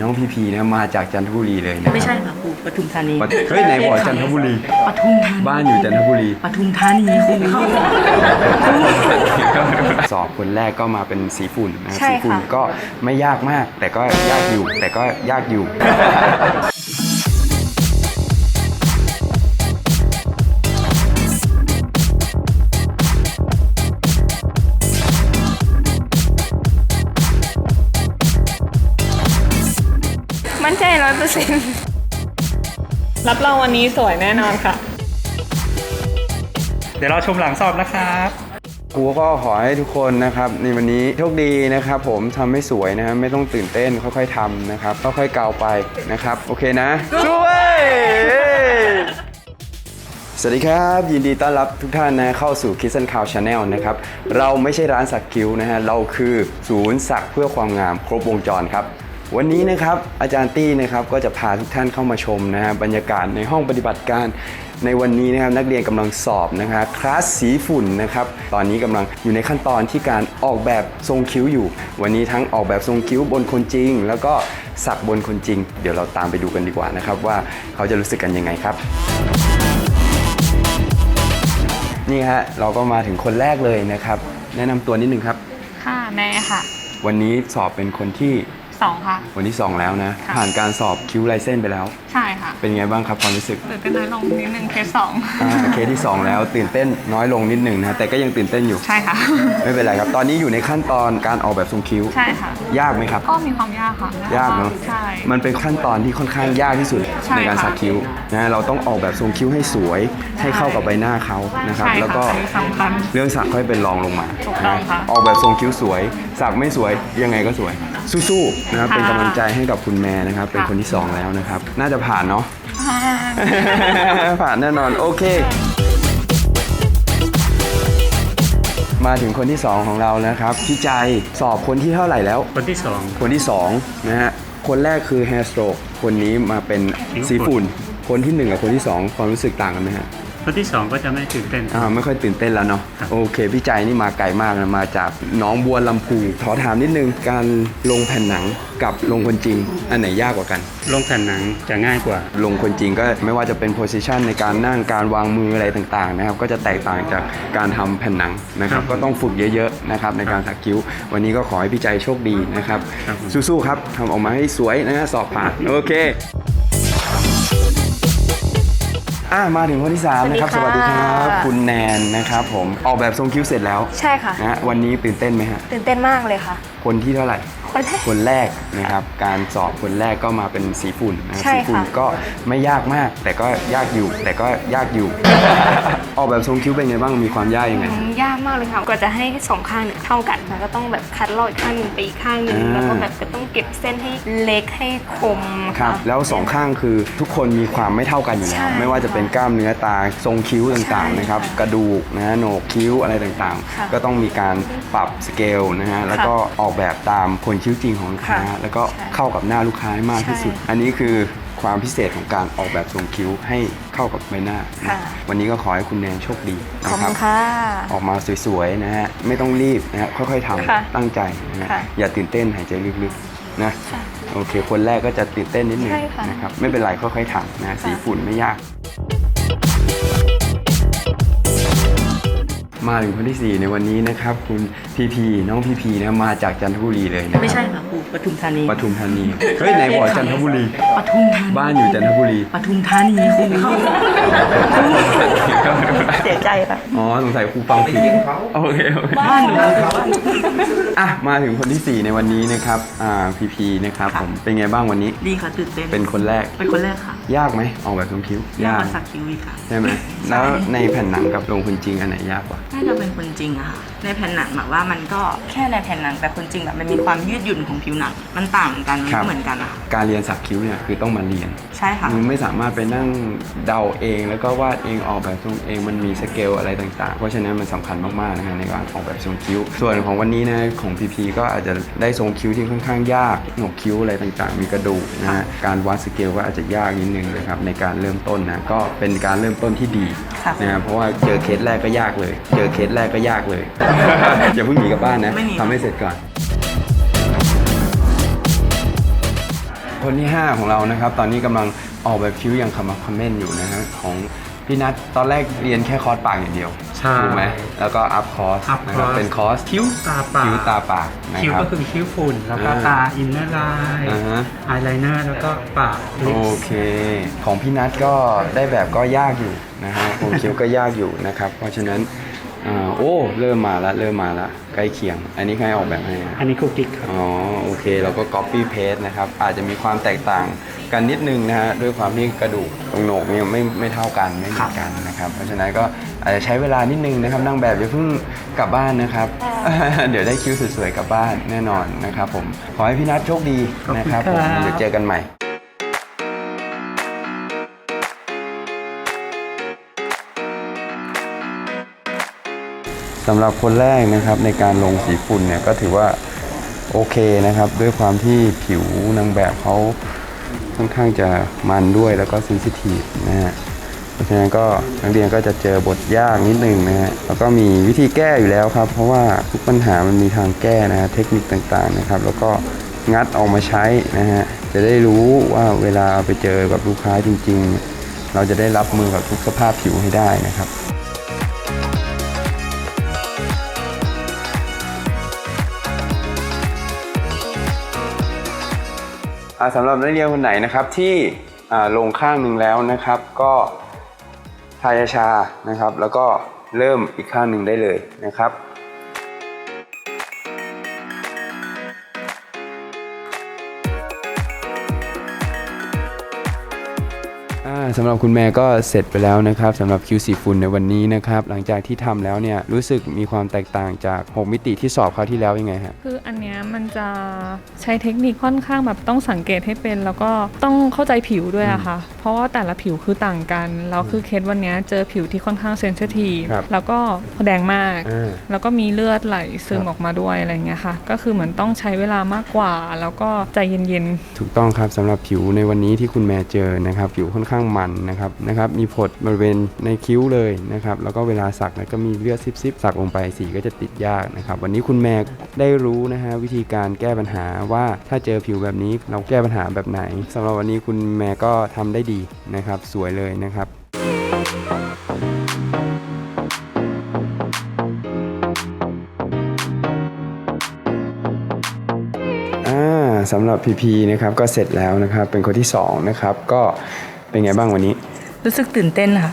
น้องพีพีนะมาจากจันทบุรีเลยนะไม่ใช่ค่ะครูปทุมธานีปะเฮ้ยไหนบอกจันทบุรี ปทุมธานีบ้านอยู่จันทบุรี ปทุมธานีครูสอบคนแรกก็มาเป็นสีฝุ่นนะใช่สีค่ะฝุ่นก็ไม่ยากมาก แต่ก็ยากอยู่ แต่ก็ยากอยู่ ร้อยเปอร์เซ็นต์รับรองวันนี้สวยแน่นอนค่ะ เดี๋ยวเราชมหลังสอบนะครับครูก็ขอให้ทุกคนนะครับในวันนี้โชคดีนะครับ ผมทำให้สวยนะครับไม่ต้องตื่นเต้นค่อยๆทำนะครับค่อยๆเกาไปนะครับ โอเคนะช่วยสวัสดีครับ ยินดีต้อนรับทุกท่านนะเข้าสู่ Kiss and Cow Channel นะครับ เราไม่ใช่ร้านสักคิ้วนะฮะ เราคือศูนย์สักเพื่อความงามครบวงจรครับ วันนี้นะครับอาจารย์ตี้นะครับก็จะพาทุกท่านเข้ามาชมนะฮะบรรยากาศในห้องปฏิบัติการในวันนี้นะครับนักเรียนกำลังสอบนะครับคลาสสีฝุ่นนะครับตอนนี้กำลังอยู่ในขั้นตอนที่การออกแบบทรงคิ้วอยู่ วันนี้ทั้งออกแบบทรงคิ้วบนคนจริง แล้วก็สักบนคนจริง เดี๋ยวเราตามไปดูกันดีกว่านะครับว่าเขาจะรู้สึกกันยังไงครับนี่ฮะเราก็มาถึงคนแรกเลยนะครับ แนะนำตัวนิดนึงครับค่ะแม่ค่ะ วันนี้สอบเป็นคนที่ สองค่ะ วันที่สองแล้วนะ ค่ะ ผ่านการสอบคิ้วลายเส้นไปแล้ว ใช่ค่ะเป็นไงบ้างครับความรู้สึกตื่นเต้นน้อยลงนิดนึงเคสสองอ่าเคสที่2แล้วตื่นเต้นน้อยลงนิดหนึ่งนะแต่ก็ยังตื่นเต้นอยู่ ใช่ค่ะ ไม่เป็นไรครับ ตอนนี้อยู่ในขั้นตอนการออกแบบทรงคิ้ว ใช่ค่ะ ยากไหมครับ ก็มีความยากค่ะยากเนาะใช่ มันเป็นขั้นตอนที่ค่อนข้างยากที่สุดใช่ในการค่ะสักคิ้วนะเราต้องออกแบบทรงคิ้วให้สวย ให้เข้ากับใบหน้าเขานะครับ ใช่ค่ะแล้วก็อันนี้สำคัญเรื่องสักค่อยเป็นรองลงมาถูกต้องค่ะ ออกแบบทรงคิ้วสวย สักไม่สวยยังไงก็สวย สู้ๆนะครับค่ะเป็นกำลังใจให้กับคุณแม่นะครับ เป็นค่ะคนที่สองแล้วนะครับ น่าจะผ่านเนาะผ่านแน่นอนโอเค มาถึงคนที่2ของเรานะครับพี่ใจสอบคนที่เท่าไหร่แล้ว คนที่สองคนที่2นะฮะคนแรกคือ Hair Stroke คนนี้มาเป็นผิวฝุ่นสีฝุ่นคนที่1กับคนที่2ความรู้สึกต่างกันไหมฮะ คนที่สองก็จะไม่ตื่นเต้น อ่าไม่ค่อยตื่นเต้นแล้วเนาะครับ โอเค พี่ใจนี่มาไกลมากนะมาจากหน้องบัวลำพูขอถามนิดนึงการลงแผ่นหนังกับลงคนจริง อันไหนยากกว่ากัน ลงแผ่นหนังจะง่ายกว่า ลงคนจริงก็ไม่ว่าจะเป็นโพสิชันในการนั่งการวางมืออะไรต่างๆนะครับก็จะแตกต่างจากการทำแผ่นหนังนะครับครับก็ต้องฝึกเยอะๆนะครับในการสักคิ้ว วันนี้ก็ขอให้พี่ใจโชคดีนะครับครับผม สู้ๆครับทำออกมาให้สวยนะฮะสอบผ่านโอเค อะมาถึงคนที่สามนะครับ สสวัวัสสดีดีคค่ะรับ คุณแนนนะครับผมออกแบบทรงคิ้วเสร็จแล้วใช่ค่ะ นะฮะวันนี้ตื่นเต้นไหมฮะตื่นเต้นมากเลยค่ะ คนที่เท่าไหร่ คนแรก คนแรกนะครับการสอบคนแรกก็มาเป็นสีฝุ่นนะครับใช่สีค่ะฝุ่นก็ไม่ยากมาก แต่ก็ยากอยู่ แต่ก็ยากอยู่ ออกแบบทรงคิ้วเป็นไงบ้างมีความยากยังไงอืมยากมากเลยค่ะกว่าจะให้สองข้างเนี่ยเท่ากันมันก็ต้องแบบคัดลอกอีกข้างหนึ่งไปอีกข้างหนึ่งอ่า แล้วก็แบบก็ต้องเก็บเส้นให้เล็กให้คมครับแล้วสองข้างคือทุกคนมีความไม่เท่ากันอยู่แล้วใช่ไม่ว่าจะเป็นกล้ามเนื้อตาทรงคิ้วต่างๆนะครับใช่ค่ะกระดูกนะฮะโหนกคิ้วอะไรต่างค่ะๆ ก็ต้องมีการปรับสเกลนะฮะแล้วก็ออกแบบตามคนคิ้วจริงของลูกค้า ค่ะแล้วก็ใช่ เข้ากับหน้าลูกค้าให้มากที่สุดใช่อันนี้คือความพิเศษของการออกแบบทรงคิ้วให้เข้ากับใบหน้านะค่ะ วันนี้ก็ขอให้คุณแนนโชคดีขอบนะคคุรับณค่ะ ออกมาสวยๆนะฮะ ไม่ต้องรีบนะฮะ ค่อยๆทค่ะำตั้งใจนะฮะ ค่ะอย่าตื่นเต้นหายใจลึกๆนะค่ะโอเค คนแรกก็จะตื่นเต้นนิดนึงใช่ค่ะนะครับ ไม่เป็นไรค่อยๆทำนะสีฝุ่นไม่ยาก มาถึงคนที่ 4 ในวันนี้นะครับ คุณพีพีน้องพีพีนะมาจากจันทบุรีเลยนะไม่ใช่ค่ะครูปทุมธานีปทุมธานีเฮ้ยไหนบอกจันทบุรีปทุมธานีบ้านอยู่จันทบุรีปทุมธานีครูเสียใจค่ะอ๋อสงสัยครูฟังผิดโอเคโอเคบ้านหนูอะมาถึงคนที่ 4 ในวันนี้นะครับอ่าพีพีนะครับผมเป็นไงบ้างวันนี้ดีค่ะตื่นเต้นเป็นคนแรกเป็นคนแรกค่ะ ยากไหมออกแบบทรงคิ้ว ยากกว่าสักคิ้วอีกค่ะใช่ไหมแล้วในแผ่นหนังกับลงคนจริงอันไหนยากกว่าน่าจะเป็นคนจริงอะค่ะในแผ่นหนังแบบว่ามันก็แค่ในแผ่นหนังแต่คนจริงแบบมันมีความยืดหยุ่นของผิวหนังมันต่างกันมันครับไม่เหมือนกันอะค่ะการเรียนสักคิ้วเนี่ยคือต้องมาเรียนใช่ค่ะมึงไม่สามารถไปนั่งเดาเอง แล้วก็วาดเองออกแบบทรงเองมันมีสเกลอะไรต่าง ๆ เพราะฉะนั้นมันสำคัญมากๆนะฮะในการออกแบบทรงคิ้ว ส่วนของวันนี้นะของพีพีก็อาจจะได้ทรงคิ้วที่ค่อนข้างยากหนกคิ้วอะไรต่างๆ มีกระดูกนะฮะการวัดสเกลก็อาจจะยากนิดนึงนะครับในการเริ่มต้นนะก็เป็นการเริ่มต้นที่ดีครับนะครับเพราะว่าเจอเคสแรกก็ยากเลย เจอเคสแรกก็ยากเลยอย่าเพิ่งหนีกลับบ้านนะไม่หนีทำให้เสร็จก่อนคนที่ 5 ของเรานะครับ ตอนนี้กำลังออกแบบคิ้วอย่างขมักเขม้นอยู่นะฮะของ พี่นัทตอนแรกเรียนแค่คอร์สปากอย่างเดียวใช่ถูกไหมแล้วก็อัพคอร์สอัพนะคคอรับร์สเป็นคอร์สคิ้วตาปากคิ้วตาปากนะคิ้วครับ ก็คือคิ้วฝุ่น แล้วก็อ่าตาอินเนอร์ไลน์อ่าฮะ อายไลเนอร์แล้วก็ปากลิปโอเค ของพี่นัทก็ได้แบบก็ยากอยู่นะฮะของคิ้วก็ยากอยู่นะครับ เพราะฉะนั้นอ่าโอ้เริ่มมาละเริ่มมาละใกล้เคียง อันนี้ใครออกแบบให้อะอันนี้คุกกิ๊กครับ อ๋อโอเค เราก็ copy paste นะครับ อาจจะมีความแตกต่าง กันนิดนึงนะฮะด้วยความที่กระดูกตรงโหนกเนี่ยไม่ไม่เท่ากันไม่เหมือนกันนะครับ เพราะฉะนั้นก็อาจจะใช้เวลานิดนึงนะครับนั่งแบบอย่าเพิ่งกลับบ้านนะครับ เดี๋ยวได้คิ้วสวยๆกลับบ้านแน่นอนนะครับผมขอให้พี่นัทโชคดีนะครับผมเดี๋ยวเจอกันใหม่สำหรับคนแรกนะครับในการลงสีฝุ่นเนี่ยก็ถือว่าโอเคนะครับ ด้วยความที่ผิวนางแบบเขา ค่อนข้างจะมันด้วยแล้วก็เซนซิทีฟนะฮะเพราะฉะนั้นก็นักเรียนก็จะเจอบทยากนิดนึงนะฮะแล้วก็มีวิธีแก้อยู่แล้วครับ เพราะว่าทุกปัญหามันมีทางแก้นะฮะเทคนิคต่างๆนะครับ แล้วก็งัดออกมาใช้นะฮะจะได้รู้ว่าเวลาไปเจอกับลูกค้าจริง ๆ เราจะได้รับมือกับทุกสภาพผิวให้ได้นะครับ สำหรับนักเรียนคนไหนนะครับที่ลงข้างหนึ่งแล้วนะครับ ก็ทายาชานะครับ แล้วก็เริ่มอีกข้างหนึ่งได้เลยนะครับ สำหรับคุณแม่ก็เสร็จไปแล้วนะครับสำหรับคิวสีฝุ่นในวันนี้นะครับ หลังจากที่ทำแล้วเนี่ยรู้สึกมีความแตกต่างจาก 6 มิติที่สอบคราวที่แล้วยังไงฮะ คืออันเนี้ยมันจะใช้เทคนิคค่อนข้างแบบต้องสังเกตให้เป็น แล้วก็ต้องเข้าใจผิวด้วยอะค่ะ เพราะว่าแต่ละผิวคือต่างกัน แล้วคือเคสวันเนี้ยเจอผิวที่ค่อนข้างเซนซิทีฟครับแล้วก็แดงมาก อ่า แล้วก็มีเลือดไหลซึมครับออกมาด้วยอะไรเงี้ยค่ะ ก็คือเหมือนต้องใช้เวลามากกว่า แล้วก็ใจเย็นถูกต้องครับสำหรับผิวในวันนี้ที่คุณแม่เจอนะครับ ผิวค่อนข้างมันนะครับนะครับมีผดบริเวณในคิ้วเลยนะครับแล้วก็เวลาสักนะก็มีเลือดซิบๆสักลงไปสีก็จะติดยากนะครับวันนี้คุณแม่ได้รู้นะฮะวิธีการแก้ปัญหาว่าถ้าเจอผิวแบบนี้เราแก้ปัญหาแบบไหนสำหรับวันนี้คุณแม่ก็ทำได้ดีนะครับสวยเลยนะครับอ่าสำหรับพีพีนะครับก็เสร็จแล้วนะครับเป็นคนที่สองนะครับก็ เป็นไงบ้างวันนี้ รู้สึกตื่นเต้นค่ะ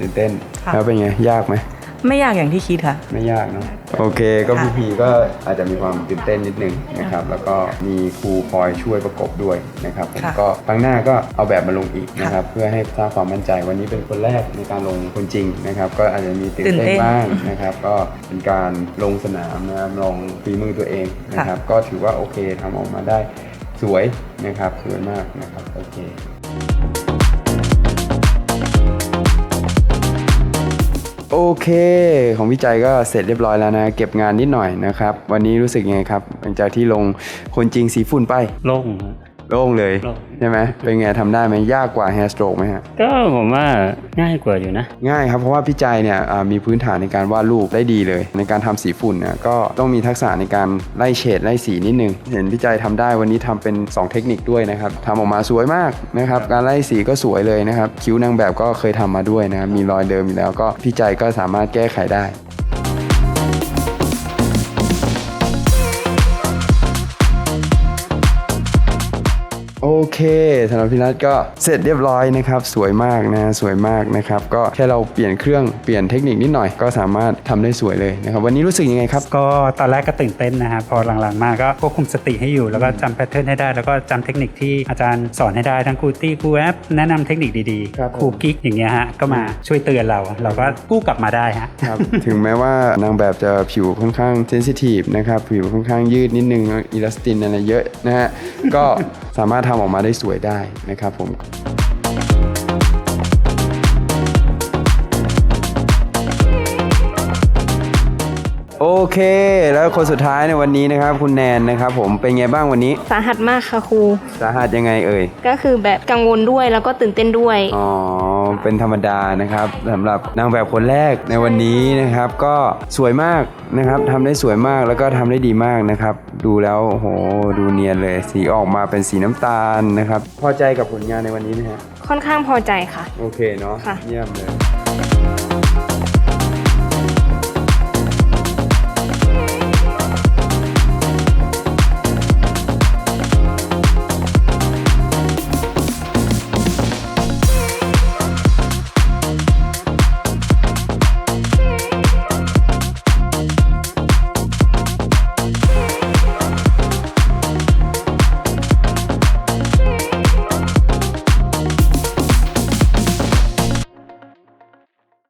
ตื่นเต้น ค่ะ แล้วเป็นไง ยากไหม ไม่ยากอย่างที่คิดค่ะ ไม่ยากเนาะโอเคก็ค่ะพีพีก็อาจจะมีความตื่นเต้นนิดนึงนะครับ แล้วก็มีครูคอยช่วยประกบด้วยนะครับผมก็ครั้งหน้าก็เอาแบบมาลงอีกนะครับ เพื่อให้สร้างความมั่นใจวันนี้เป็นคนแรกในการลงคนจริงนะครับ ก็อาจจะมีตื่นเต้นบ้างนะครับ ก็เป็นการลงสนามนะครับลองฝีมือตัวเองนะครับ ก็ถือว่าโอเคทำออกมาได้สวยนะครับสวยมากนะครับโอเค โอเค ของวิจัยก็เสร็จเรียบร้อยแล้วนะ เก็บงานนิดหน่อยนะครับ วันนี้รู้สึกยังไงครับ หลังจากที่ลงคนจริงสีฝุ่นไปโล่ง โล่งเลยโล่ง ใช่ไหมเป็นไงทำได้ไหมยากกว่า hair stroke ไหมฮะก็ผมว่าง่ายกว่าอยู่นะ ง่ายครับเพราะว่าพี่ใจเนี่ยอ่ามีพื้นฐานในการวาดรูปได้ดีเลย ในการทำสีฝุ่นเนี่ยก็ต้องมีทักษะในการไล่เฉดไล่สีนิดนึง เห็นพี่ใจทำได้วันนี้ทำเป็น 2 เทคนิคด้วยนะครับทำออกมาสวยมากนะครับการไล่สีก็สวยเลยนะครับคิ้วนางแบบก็เคยทำมาด้วยนะครับมีรอยเดิมอยู่แล้วก็พี่ใจก็สามารถแก้ไขได้ เคสำหรับพี่นัทก็เสร็จเรียบร้อยนะครับ สวยมากนะสวยมากนะครับ ก็แค่เราเปลี่ยนเครื่องเปลี่ยนเทคนิคนิดหน่อยก็สามารถทำได้สวยเลยนะครับ วันนี้รู้สึกยังไงครับ ก็ตอนแรกก็ตื่นเต้นนะครับพอหลังๆมาก็ควบคุมสติให้อยู่ แล้วก็จำแพทเทิร์นให้ได้ แล้วก็จำเทคนิคที่อาจารย์สอนให้ได้ทั้งครูตี้ครูแอปแนะนำเทคนิคดีครับๆครูกิ๊กอย่างเงี้ยฮะก็มาช่วยเตือนเรา เราก็กู้กลับมาได้ฮะครับถึงแม้ว่านางแบบจะผิวค่อนข้างเซนซิทีฟนะครับผิวค่อนข้างยืดนิดนึงอิลาสตินอะไรเยอะนะฮะก็สามารถทำออกมาได้สวยได้นะครับผม โอเค แล้วคนสุดท้ายในวันนี้นะครับ คุณแนนนะครับผมเป็นไงบ้างวันนี้ สาหัสมากค่ะครู สาหัสยังไงเอ่ย ก็คือแบบกังวลด้วยแล้วก็ตื่นเต้นด้วย อ๋อโอเป็นธรรมดานะครับสำหรับนางแบบคนแรกในวันนี้นะครับ ก็สวยมากนะครับทำได้สวยมากแล้วก็ทำได้ดีมากนะครับ ดูแล้วโอ้โหดูเนียนเลย สีออกมาเป็นสีน้ำตาลนะครับ พอใจกับผลงานในวันนี้ไหมฮะค่อนข้างพอใจค่ะ โอเคเนาะค่ะ เยี่ยมเลย